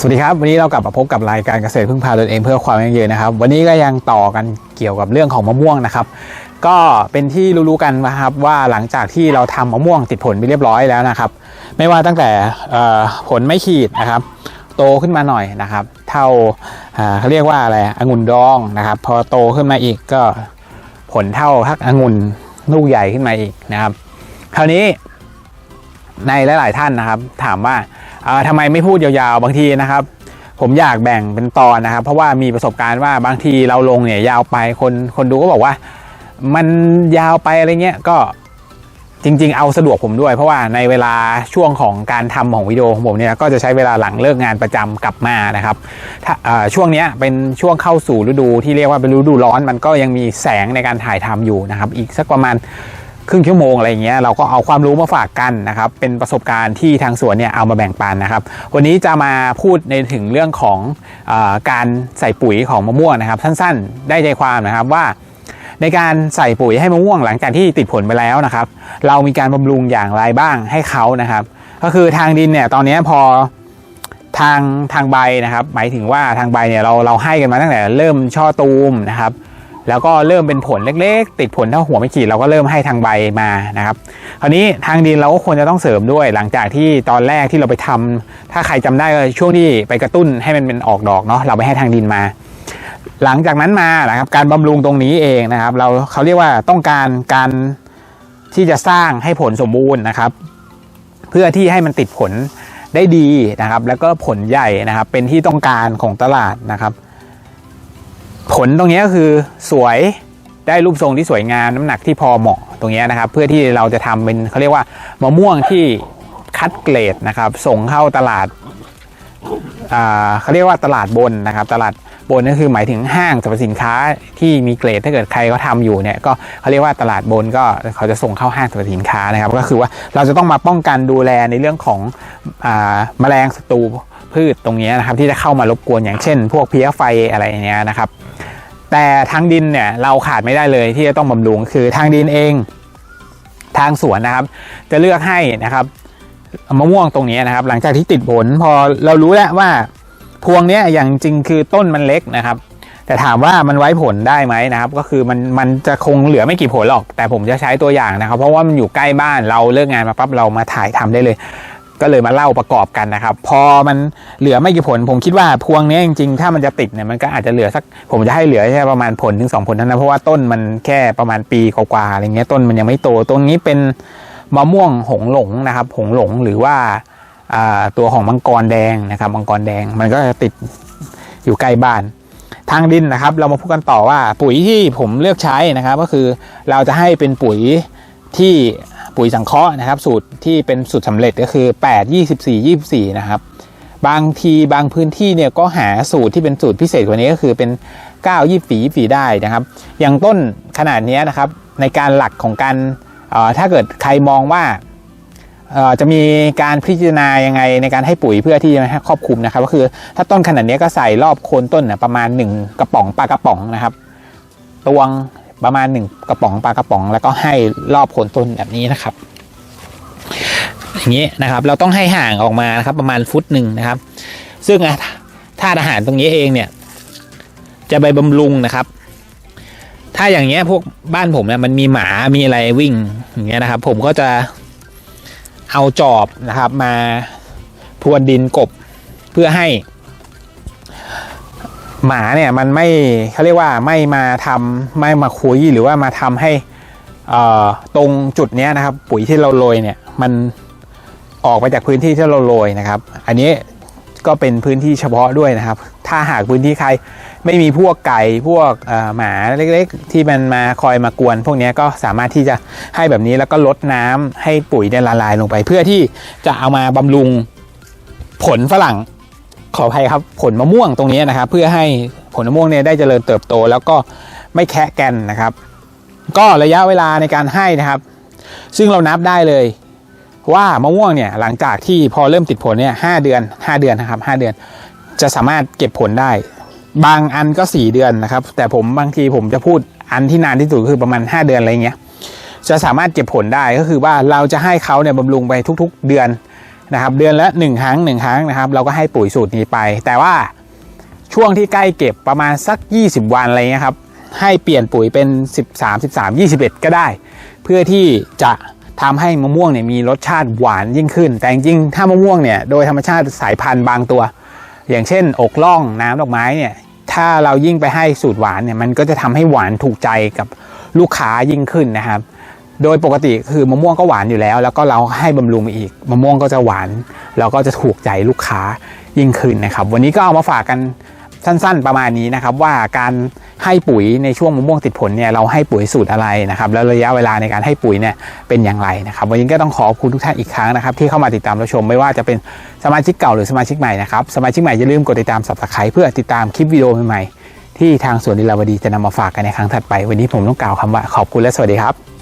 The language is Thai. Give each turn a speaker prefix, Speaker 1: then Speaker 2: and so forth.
Speaker 1: สวัสดีครับ วันนี้เรากลับมาพบกับรายการเกษตรพึ่งพาตนเองเพื่อความยั่งยืนนะครับ วันนี้ก็ยังต่อกันเกี่ยวกับเรื่องของมะม่วงนะครับ ก็เป็นที่รู้ๆกันนะครับว่าหลังจากที่เราทำมะม่วงติดผลไปเรียบร้อยแล้วนะครับ ไม่ว่าตั้งแต่ผลไม่ขีดนะครับ โตขึ้นมาหน่อยนะครับ เท่าอ่าเขาเรียกว่าอะไรองุ่นดองนะครับ พอโตขึ้นมาอีกก็ผลเท่าทักองุ่นลูกใหญ่ขึ้นมาอีกนะครับ คราวนี้ ในหลาย ๆ ท่านนะครับ ถามว่าเอ่อทำไมไม่พูดยาวๆ บางทีนะครับ ผมอยากแบ่งเป็นตอนนะครับ เพราะว่ามีประสบการณ์ว่าบางทีเราลงเนี่ยยาวไปคนคนดูก็บอกว่า มันยาวไปอะไรเงี้ยก็จริง ๆ เอาสะดวกผมด้วย เพราะว่าในเวลาช่วงของการทำของวิดีโอของผมเนี่ยก็จะใช้เวลาหลังเลิกงานประจำกลับมานะครับถ้าช่วงนี้เป็นช่วงเข้าสู่ฤดูที่เรียกว่าเป็นฤดูร้อน มันก็ยังมีแสงในการถ่ายทำอยู่นะครับ อีกสักประมาณ ครึ่งชั่วโมงอะไรอย่างเงี้ยเราก็เอาความรู้มาฝากกันนะครับเป็นประสบการณ์ที่ทางสวนเนี่ยเอามาแบ่งปันนะครับ วันนี้จะมาพูดในถึงเรื่องของออการใส่ปุ๋ยของมะม่วงนะครับ สั้นๆ ได้ใจความนะครับว่า ในการใส่ปุ๋ยให้มะม่วงหลังจากที่ติดผลไปแล้วนะครับ เรามีการบำรุงอย่างไรบ้างให้เขานะครับ ก็คือทางดินเนี่ยตอนนี้พอทางทางใบนะครับ หมายถึงว่าทางใบเนี่ยเราเราให้กันมาตั้งแต่เริ่มช่อตูมนะครับ แล้วก็เริ่มเป็นผลเล็กๆ ติดผลเท่าหัวไม่ขีดเราก็เริ่มให้ทางใบมานะครับคราวนี้ทางดินเราก็ควรจะต้องเสริมด้วย หลังจากที่ตอนแรกที่เราไปทำถ้าใครจำได้ช่วงที่ไปกระตุ้นให้มันเป็นออกดอกเนาะเราไปให้ทางดินมา หลังจากนั้นมานะครับการบำรุงตรงนี้เองนะครับ เราเขาเรียกว่าต้องการการที่จะสร้างให้ผลสมบูรณ์นะครับ เพื่อที่ให้มันติดผลได้ดีนะครับ แล้วก็ผลใหญ่นะครับ เป็นที่ต้องการของตลาดนะครับ ผลตรงนี้ก็คือสวยได้รูปทรงที่สวยงามน้ำหนักที่พอเหมาะตรงนี้นะครับ เพื่อที่เราจะทำเป็นเขาเรียกว่ามะม่วงที่คัดเกรดนะครับ ส่งเข้าตลาดเขาเรียกว่าตลาดบนนะครับ ตลาดบนก็คือหมายถึงห้างสรรพสินค้าที่มีเกรดถ้าเกิดใครเขาทำอยู่เนี่ยก็เขาเรียกว่าตลาดบนก็เขาจะส่งเข้าห้างสรรพสินค้านะครับ ก็คือว่าเราจะต้องมาป้องกันดูแลในเรื่องของอ่าแมลงศัตรูพืชตรงนี้นะครับ ที่จะเข้ามารบกวนอย่างเช่น พวกเพี้ยไฟอะไรเงี้ยนะครับ แต่ทางดินเนี่ยเราขาดไม่ได้เลยที่จะต้องบำรุงคือทางดินเอง ทางสวนนะครับ จะเลือกให้นะครับมะม่วงตรงนี้นะครับ หลังจากที่ติดผลพอเรารู้แล้วว่าพวงเนี้ยอย่างจริงคือต้นมันเล็กนะครับ แต่ถามว่ามันไว้ผลได้ไหมนะครับ ก็คือมันมันจะคงเหลือไม่กี่ผลหรอก แต่ผมจะใช้ตัวอย่างนะครับ เพราะว่ามันอยู่ใกล้บ้านเราเลิกงานมาปั๊บเรามาถ่ายทำได้เลย ก็เลยมาเล่าประกอบกันนะครับ พอมันเหลือไม่กี่ผล ผมคิดว่าพวงนี้จริงๆ ถ้ามันจะติดเนี่ยมันก็อาจจะเหลือสัก ผมจะให้เหลือแค่ประมาณผลถึง 2 ผลเท่านั้นเพราะว่าต้นมันแค่ประมาณปีกว่าๆอะไรเงี้ยต้นมันยังไม่โตตรงนี้เป็นมะม่วงหงหลงนะครับ หงหลงหรือว่าอ่าตัวของมังกรแดงนะครับมังกรแดงมันก็จะติดอยู่ใกล้บ้านทางดินนะครับ เรามาพูดกันต่อว่าปุ๋ยที่ผมเลือกใช้นะครับ ก็คือเราจะให้เป็นปุ๋ยที่ ปุ๋ยสังเคราะห์นะครับ สูตรที่เป็นสูตรสำเร็จก็คือ 8 24 24 นะครับ บางทีบางพื้นที่เนี่ยก็หาสูตรที่เป็นสูตรพิเศษกว่านี้ก็คือเป็น 9 24 24 ได้นะครับ อย่างต้นขนาดนี้นะครับ ในการหลักของการถ้าเกิดใครมองว่าจะมีการพิจารณายังไงในการให้ปุ๋ยเพื่อที่จะครอบคลุมนะครับ ก็คือถ้าต้นขนาดนี้ก็ใส่รอบโคนต้นนะประมาณ 1 กระป๋องปลากระป๋องนะครับตวง ประมาณ 1 กระป๋องปลากระป๋อง แล้วก็ให้รอบโคนต้นแบบนี้นะครับ อย่างนี้นะครับ เราต้องให้ห่างออกมานะครับ ประมาณฟุตหนึ่งนะครับ ซึ่งอะธาตุอาหารตรงนี้เองเนี่ย จะไปบำรุงนะครับ ถ้าอย่างเงี้ยพวกบ้านผมเนี่ยมันมีหมามีอะไรวิ่งอย่างเงี้ยนะครับ ผมก็จะเอาจอบนะครับมาพรวนดินกบเพื่อให้ หมาเนี่ยมันไม่เขาเรียกว่าไม่มาทำไม่มาคุยหรือว่ามาทำให้ตรงจุดนี้นะครับ ปุ๋ยที่เราโรยเนี่ยมันออกไปจากพื้นที่ที่เราโรยนะครับ อันนี้ก็เป็นพื้นที่เฉพาะด้วยนะครับ ถ้าหากพื้นที่ใครไม่มีพวกไก่พวกหมาเล็กๆ ที่มันมาคอยมากวน พวกนี้ก็สามารถที่จะให้แบบนี้แล้วก็ลดน้ำให้ปุ๋ยเนี่ยละลายลงไป เพื่อที่จะเอามาบำรุงผลฝรั่ง ขออภัยครับผลมะม่วงตรงนี้นะครับ เพื่อให้ผลมะม่วงเนี่ยได้เจริญเติบโต แล้วก็ไม่แคะแกนนะครับ ก็ระยะเวลาในการให้นะครับ ซึ่งเรานับได้เลย ว่ามะม่วงเนี่ยหลังจากที่พอเริ่มติดผลเนี่ยห้าเดือนห้าเดือนนะครับห้าเดือน จะสามารถเก็บผลได้ บางอันก็สี่เดือนนะครับ แต่ผมบางทีผมจะพูดอันที่นานที่สุดคือประมาณห้าเดือนอะไรเงี้ยจะสามารถเก็บผลได้ก็คือว่าเราจะให้เขาเนี่ยบำรุงไปทุก ๆ เดือน นะครับ เดือนละ1ครั้ง1ครั้งนะครับ เราก็ให้ปุ๋ยสูตรนี้ไป แต่ว่าช่วงที่ใกล้เก็บประมาณสัก 20 วันอะไรเงี้ยครับ ให้เปลี่ยนปุ๋ยเป็น 13 13 21 ก็ได้ เพื่อที่จะทำให้มะม่วงเนี่ยมีรสชาติหวานยิ่งขึ้น แต่จริงๆถ้ามะม่วงเนี่ยโดยธรรมชาติสายพันธุ์บางตัว อย่างเช่น อกล่องน้ำดอกไม้เนี่ยถ้าเรายิ่งไปให้สูตรหวานเนี่ยมันก็จะทำให้หวานถูกใจกับลูกค้ายิ่งขึ้นนะครับ โดยปกติคือมะม่วงก็หวานอยู่แล้ว แล้วก็เราให้บำรุงอีกมะม่วงก็จะหวาน แล้วก็จะถูกใจลูกค้ายิ่งขึ้นนะครับ วันนี้ก็เอามาฝากกันสั้นๆประมาณนี้นะครับ ว่าการให้ปุ๋ยในช่วงมะม่วงติดผลเนี่ยเราให้ปุ๋ยสูตรอะไรนะครับแล้วระยะเวลาในการให้ปุ๋ยเนี่ยเป็นอย่างไรนะครับ วันนี้ก็ต้องขอบคุณทุกท่านอีกครั้งนะครับ ที่เข้ามาติดตามรับชมไม่ว่าจะเป็นสมาชิกเก่าหรือสมาชิกใหม่นะครับสมาชิกใหม่อย่าลืมกดติดตาม subscribe เพื่อติดตามคลิปวิดีโอใหม่ๆที่ทางสวนลีลาวดีจะนำมาฝากกันในครั้งถัดไป วันนี้ผมต้องกล่าวคำว่าขอบคุณและสวัสดีครับ